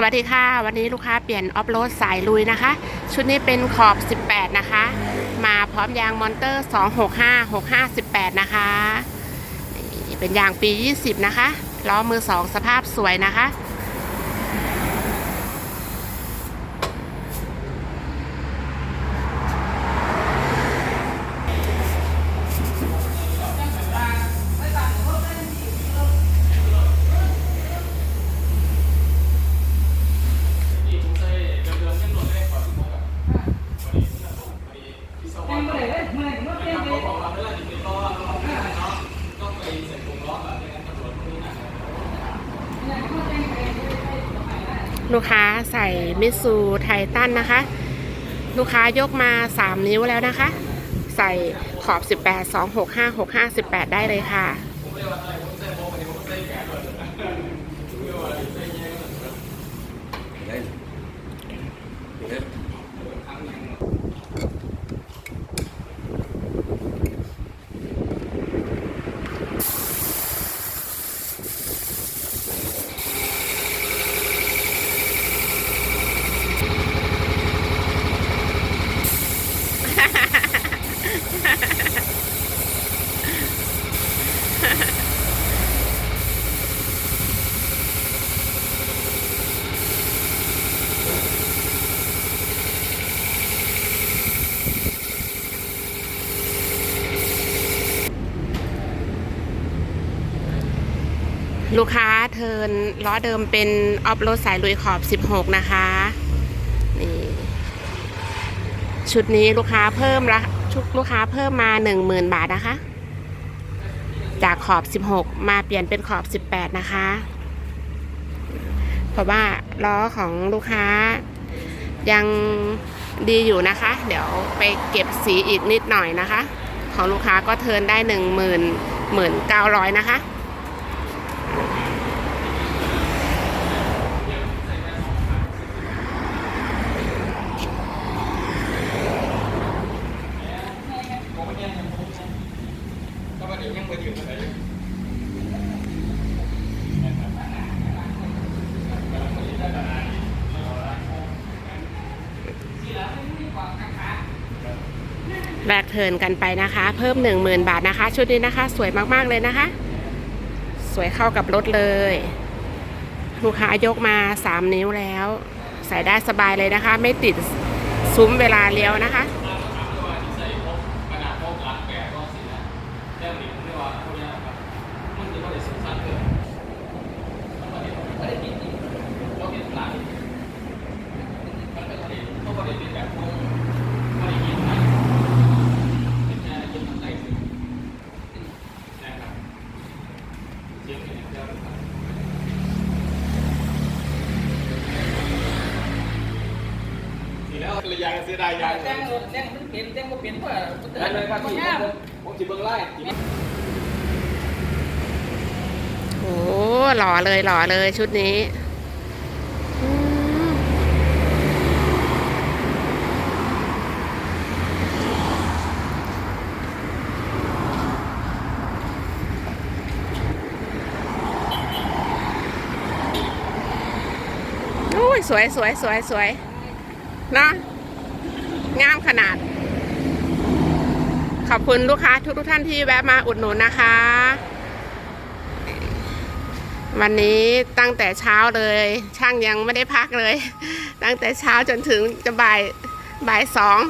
สวัสดีค่ะ วันนี้ลูกค้าเปลี่ยนออฟโรดสายลุยนะคะ ชุดนี้เป็นขอบ 18 นะคะ มาพร้อมยางมอนเตอร์ 265 65 18 นะคะ เป็นยางปี 20 นะคะ ล้อมือ 2 สภาพสวยนะคะ ลูกค้าใส่มิสูไททันนะคะ ลูกค้ายกมา 3 นิ้วแล้วนะคะ ใส่ขอบ 18 2 6 5 6 5 18 ได้เลยค่ะ ลูกค้าเทินล้อเดิมเป็นออฟโรดสายลุยขอบ 16 นะคะนี่ชุดนี้ลูกค้าเพิ่มละชุดลูกค้าเพิ่มมา 10,000 บาทนะคะ จากขอบ 16 มาเปลี่ยนเป็นขอบ 18 นะคะ เพราะว่าล้อของลูกค้ายังดีอยู่นะคะ เดี๋ยวไปเก็บสีอีกนิดหน่อยนะคะ ของลูกค้าก็เทินได้ 1 0 0 0 0 1 9 0 0 นะคะ แบกเทิร์นกันไปนะคะ เพิ่ม 10,000 บาทนะคะ ชุดนี้นะคะ สวยมากๆเลยนะคะ สวยเข้ากับรถเลย ลูกค้ายกมา 3 นิ้วแล้ว ใส่ได้สบายเลยนะคะ ไม่ติดซุ้มเวลาเลี้ยวนะคะ แล้วระยางเสียดายยางแจ้งรถแจ้งมันเปลี่ยนแจ้งมันเปลี่ยนเพื่อได้เลยครับพี่ผมจะเบิ้งไล่โอ้หล่อเลยหล่อเลยชุดนี้ สวยสวยสวยสวยนะงามขนาด ขอบคุณลูกค้าทุกทุกท่านที่แวะมาอุดหนุนนะคะ วันนี้ตั้งแต่เช้าเลย ช่างยังไม่ได้พักเลย ตั้งแต่เช้าจนถึงจะบ่ายบ่ายสอง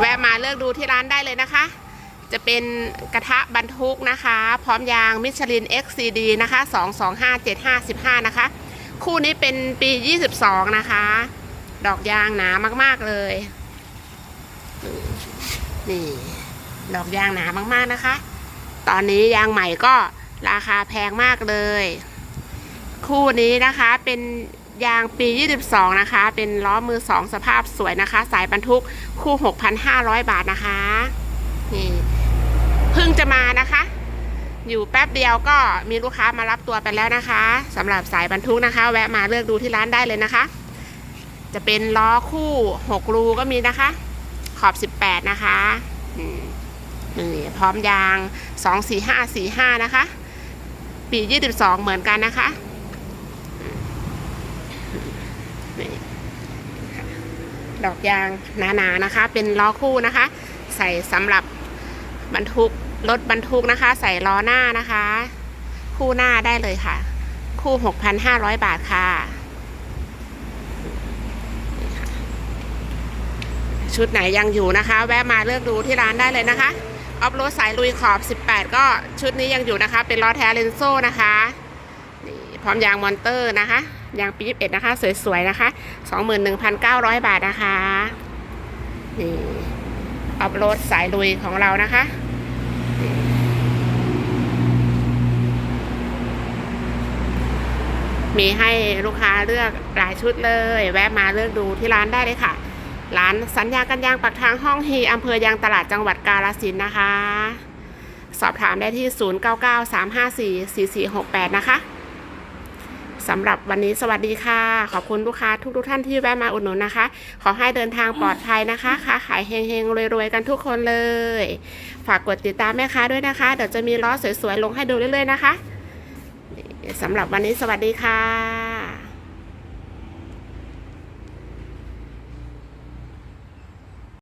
แวะมาเลือกดูที่ร้านได้เลยนะคะ จะเป็นกระทะบรรทุกนะคะ พร้อมยางมิชลิน XCD นะคะ 225755 นะคะ คู่นี้เป็นปี 22 นะคะ ดอกยางหนามาก ๆ เลย นี่ ดอกยางหนามาก ๆ นะคะ ตอนนี้ยางใหม่ก็ราคาแพงมากเลย คู่นี้นะคะเป็นยางปี 22 นะคะ เป็นล้อมือ 2 สภาพสวยนะคะ สายบรรทุกคู่ 6,500 บาทนะคะนี่ พิ่งจะมานะคะ อยู่แป๊บเดียวก็มีลูกค้ามารับตัวไปแล้วนะคะสำหรับสายบรรทุกนะคะ แวะมาเลือกดูที่ร้านได้เลยนะคะ จะเป็นล้อคู่6รูก็มีนะคะ ขอบ 18 นะคะนี่พร้อมยาง 24545 นะคะ ปี 22 เหมือนกันนะคะนี่ค่ะดอกยางหนาๆนะคะ เป็นล้อคู่นะคะ ใส่สำหรับ บรรทุกรถบรรทุกนะคะ ใส่ล้อหน้านะคะ คู่หน้าได้เลยค่ะ คู่ 6,500 บาทค่ะนี่ค่ะ ชุดไหนยังอยู่นะคะ แวะมาเลือกดูที่ร้านได้เลยนะคะออฟโรดสายลุยขอบ 18 ก็ชุดนี้ยังอยู่นะคะ เป็นล้อแท้เลนโซ่นะคะนี่พร้อมยางมอนเตอร์นะคะยางปี21นะคะ สวยๆนะคะ 21,900 บาทนะคะนี่ ออฟโรดสายลุยของเรานะคะ มีให้ลูกค้าเลือกหลายชุดเลย แวะมาเลือกดูที่ร้านได้เลยค่ะ ร้านสัญญากันยางปักทางห้องฮีอำเภอยางตลาดจังหวัดกาฬสินนะคะ สอบถามได้ที่ 0993544468 นะคะ สำหรับวันนี้สวัสดีค่ะ ขอบคุณลูกค้าทุกๆท่านที่แวะมาอุดหนุนนะคะ ขอให้เดินทางปลอดภัยนะคะค้าขายเฮงๆรวยๆกันทุกคนเลย ฝากกดติดตามแม่ค้าด้วยนะคะ เดี๋ยวจะมีล้อสวยๆลงให้ดูเรื่อยๆนะคะสำหรับวันนี้สวัสดีค่ะ